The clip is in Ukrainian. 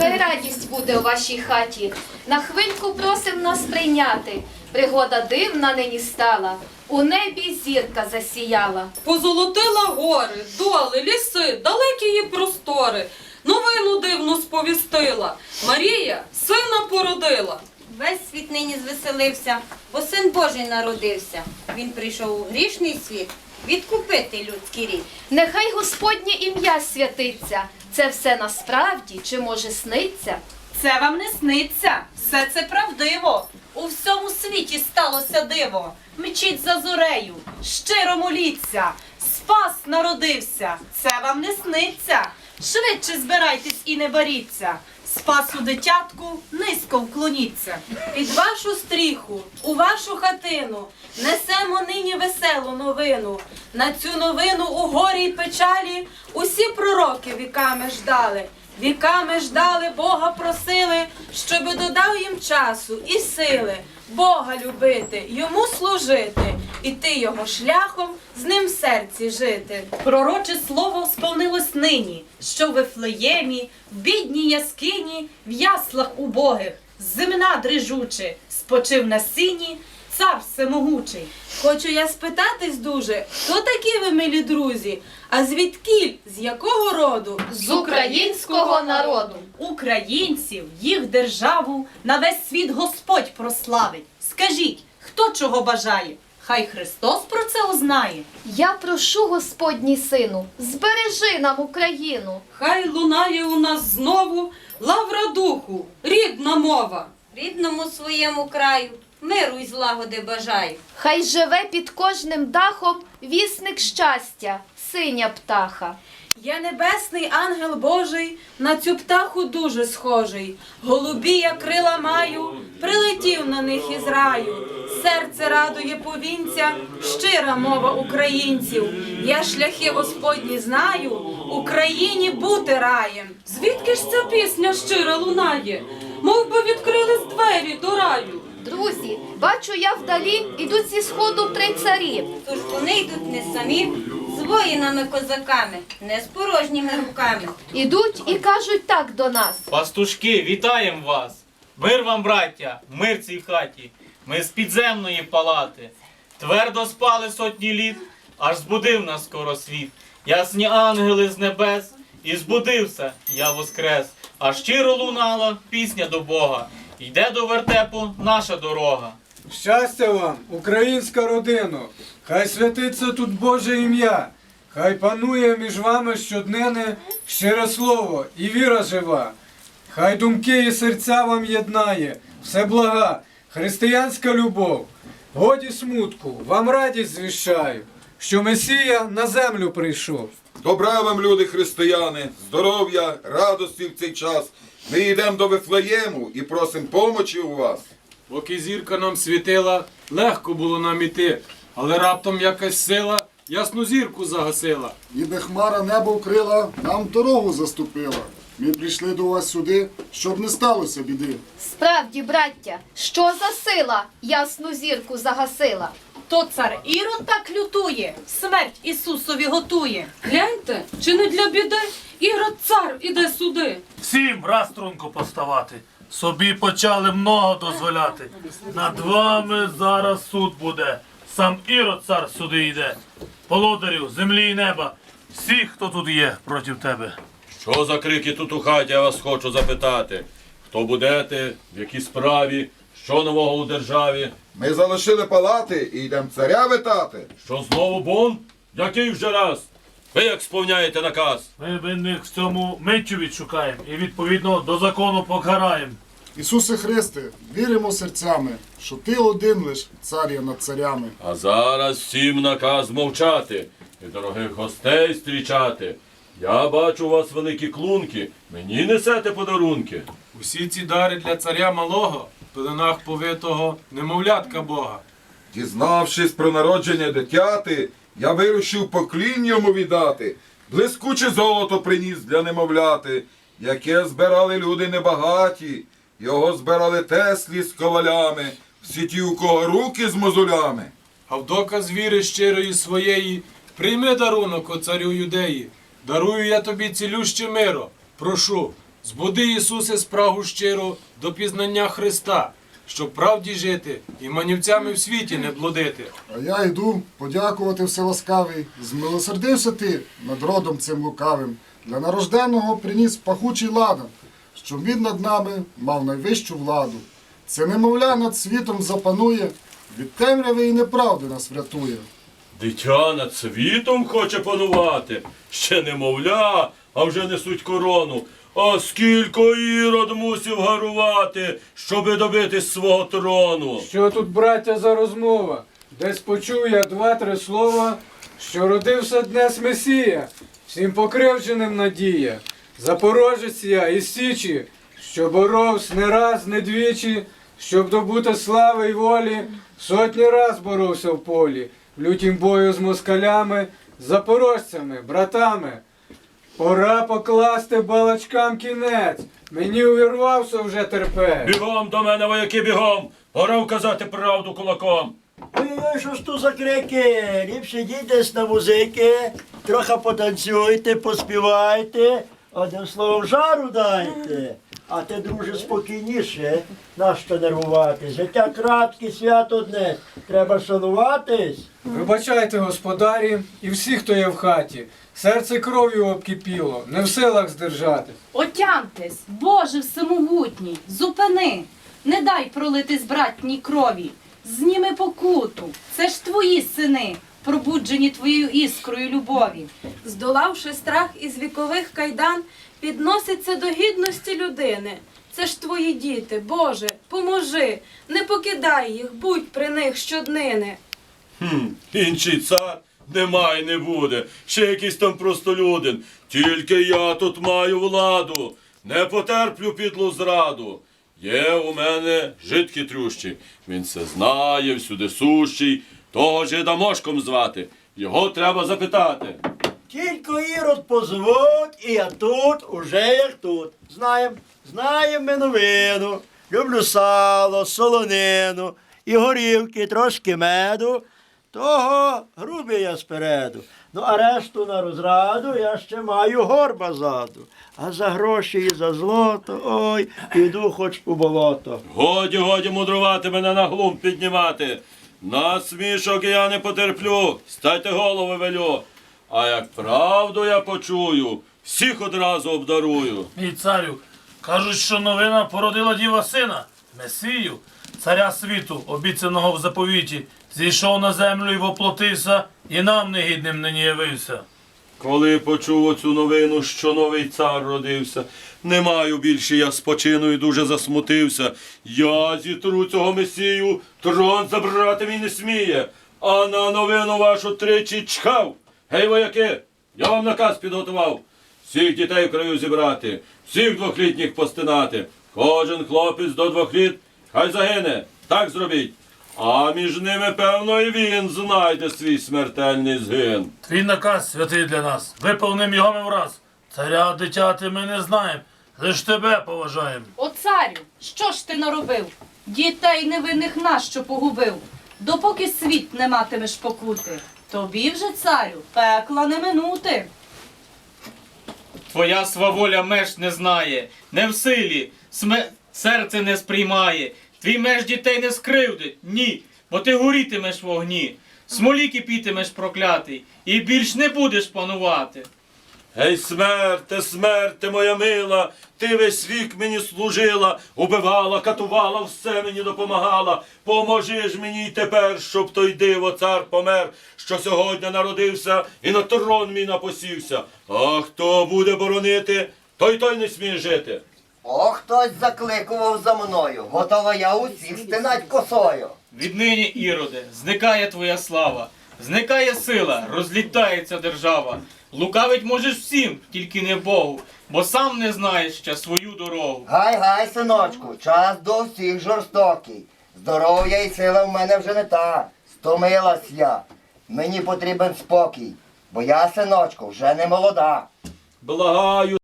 Хай радість буде у вашій хаті. На хвильку просим нас прийняти. Пригода дивна нині стала. У небі зірка засіяла. Позолотила гори, доли, ліси, далекі її простори. Новину дивну сповістила. Марія сина породила. Весь світ нині звеселився, бо син Божий народився. Він прийшов у грішний світ відкупити людський рід. Нехай Господнє ім'я святиться. Це все насправді чи може сниться? Це вам не сниться, все це правдиво. У всьому світі сталося диво. Мчіть за зорею, щиро моліться. Спас народився, це вам не сниться. Швидше збирайтесь і не боріться. Спасу дитятку низько вклоніться. Під вашу стріху, у вашу хатину несемо нині веселу новину. На цю новину у горі й печалі усі пророки віками ждали. Віками ждали, Бога просили, щоби додав їм часу і сили Бога любити, йому служити, іти його шляхом, з ним в серці жити. Пророче слово сповнилось нині, що в Вифлеємі, в бідній яскині, в яслах убогих, земна дрижуче, спочив на сіні, цар всемогучий. Хочу я спитатись дуже, хто такі ви, милі друзі? А звідкіль, з якого роду? З українського народу. Українців, їх державу на весь світ Господь прославить. Скажіть, хто чого бажає? Хай Христос про це узнає. Я прошу Господній сину, збережи нам Україну. Хай лунає у нас знову лавра духу, рідна мова. Рідному своєму краю миру й злагоди бажаю. Хай живе під кожним дахом вісник щастя, синя птаха. Я небесний ангел Божий, на цю птаху дуже схожий. Голубі я крила маю, прилетів на них із раю. Серце радує повінця, щира мова українців. Я шляхи Господні знаю, Україні бути раєм. Звідки ж ця пісня щира лунає? Мов би відкрились двері до раю. Друзі, бачу я вдалі ідуть зі сходу три царі. Тож вони йдуть не самі, з воїнами-козаками, не з порожніми руками. Ідуть і кажуть так до нас. Пастушки, вітаємо вас! Мир вам, браття, мир цій хаті. Ми з підземної палати. Твердо спали сотні літ, аж збудив нас скоро світ. Ясні ангели з небес, і збудився я воскрес. А щиро лунала пісня до Бога. Йде до вертепу наша дорога. Щастя вам, українська родино! Хай святиться тут Боже ім'я, хай панує між вами щоднене щире слово і віра жива. Хай думки і серця вам єднає, все блага, християнська любов. Годі смутку, вам радість звіщаю, що Месія на землю прийшов. Добра вам, люди християни, здоров'я, радості в цей час. Ми йдемо до Вифлеєму і просимо помочі у вас. Поки зірка нам світила, легко було нам іти, але раптом якась сила ясну зірку загасила. Ніби хмара небо вкрила, нам дорогу заступила. Ми прийшли до вас сюди, щоб не сталося біди. Справді, браття, що за сила ясну зірку загасила? То цар Ірод так лютує, смерть Ісусові готує. Гляньте, чи не для біди? Ірод цар іде сюди. Всім раз струнко поставати. Собі почали много дозволяти. Над вами зараз суд буде. Сам Ірод цар сюди йде. Володарю, землі і неба. Всі, хто тут є проти тебе. Що за крики тут у хаті, я вас хочу запитати? Хто будете, в якій справі, що нового у державі? Ми залишили палати і йдемо царя витати. Що знову бунт? Який вже раз? Ви як сповняєте наказ? Ми винних в цьому миттю відшукаємо і відповідно до закону покараємо. Ісусе Христе, віримо серцями, що Ти один лиш цар є над царями. А зараз всім наказ мовчати і дорогих гостей зустрічати. Я бачу у вас великі клунки, мені несете подарунки. Усі ці дари для царя малого, пеленах повитого немовлятка Бога. Дізнавшись про народження дитяти, я вирушив поклін йому віддати. Блискуче золото приніс для немовляти, яке збирали люди небагаті. Його збирали теслі з ковалями, всі ті, у кого руки з мозолями. А в доказ віри щирої своєї, прийми дарунок, о царю юдеї. Дарую я тобі цілюще миро. Прошу, збуди, Ісусе, спрагу щиро до пізнання Христа, щоб правді жити і манівцями в світі не блудити. А я йду подякувати Вселаскавий. Змилосердився ти над родом цим лукавим. Для нарожденого приніс пахучий ладан, щоб він над нами мав найвищу владу. Це немовля над світом запанує, від темряви і неправди нас врятує. Дитя над світом хоче панувати. Ще немовля, а вже несуть корону. А скільки ірод мусів гарувати, щоби добитись свого трону. Що тут, браття, за розмова? Десь почув я два-три слова, що родився днес Месія, всім покривдженим надія. Запорожець я із Січі, що боровсь не раз, не двічі, щоб добути слави й волі, сотні раз боровся в полі, в лютім бою з москалями, запорожцями, братами. Пора покласти балачкам кінець, мені увірвався вже терпець. Бігом до мене, вояки, бігом! Пора вказати правду кулаком. Ой-ой, що ж тут за крики? Ліпше десь на музики, трохи потанцюйте, поспівайте, одним словом жару дайте. А ти, друже, спокійніше, нащо нервувати? Життя кратке, свято одне. Треба шануватись. Вибачайте, господарі, і всі, хто є в хаті. Серце кров'ю обкипіло, не в силах здержати. Отямтесь, Боже всемогутній, зупини, не дай пролитись братній крові, зніми покуту, це ж твої сини, пробуджені твоєю іскрою любові. здолавши страх із вікових кайдан, підноситься до гідності людини. Це ж твої діти, Боже, поможи, не покидай їх, будь при них щоднини. Хм, інший цар немає, не буде. Ще якийсь там простолюдин. Тільки я тут маю владу. Не потерплю підлу зраду. Є у мене жид хитрющий. Він все знає, всюди сущий. Того жида мошком звати. Його треба запитати. Тільки ірод позвуть, і я тут, уже як тут. Знаєм, знаєм ми новину. Люблю сало, солонину, і горівки, трошки меду. Того грубий я спереду. Ну, а решту на розраду я ще маю горба ззаду. А за гроші і за злото, ой, піду хоч у болото. Годі, годі мудрувати мене на глум піднімати. На смішок я не потерплю, стайте голови велю. А як правду я почую, всіх одразу обдарую. Мій царю, кажуть, що новина породила діва сина, Месію, царя світу, обіцяного в заповіті, зійшов на землю і воплотився, і нам негідним нині явився. Коли почув оцю новину, що новий цар родився, не маю більше я спочину і дуже засмутився. Я зітру цього месію, трон забрати мій не сміє, а на новину вашу тричі чхав. Гей, вояки, я вам наказ підготував. Всіх дітей в краю зібрати, всіх двохлітніх постинати. Кожен хлопець до двох літ, хай загине, так зробіть. А між ними, певно, і він знайде свій смертельний згин. Твій наказ святий для нас. Виповним його ми враз. Царя дитяти ми не знаємо, лиш тебе поважаємо. О царю, що ж ти наробив? Дітей невинних нащо погубив? Допоки світ не матимеш покути, тобі вже, царю, пекла не минути. Твоя сваволя меж не знає, не в силі, сме... серце не сприймає. Твій меж дітей не скривдить, ні, бо ти горітимеш в огні, смолі кипітимеш проклятий, і більш не будеш панувати. Гей, смерте, смерте, моя мила, ти весь вік мені служила, убивала, катувала, все мені допомагала. Поможи ж мені й тепер, щоб той диво цар помер, що сьогодні народився і на трон мій напосівся. А хто буде боронити, той той не сміє жити. О, хтось закликував за мною. Готова я усіх стинать косою. Віднині, Іроде, зникає твоя слава, зникає сила, розлітається держава. Лукавить можеш всім, тільки не Богу, бо сам не знаєш ще свою дорогу. Гай, гай, синочку, час до всіх жорстокий. Здоров'я і сила в мене вже не та. Стомилась я. Мені потрібен спокій, бо я, синочку, вже не молода. Благаю.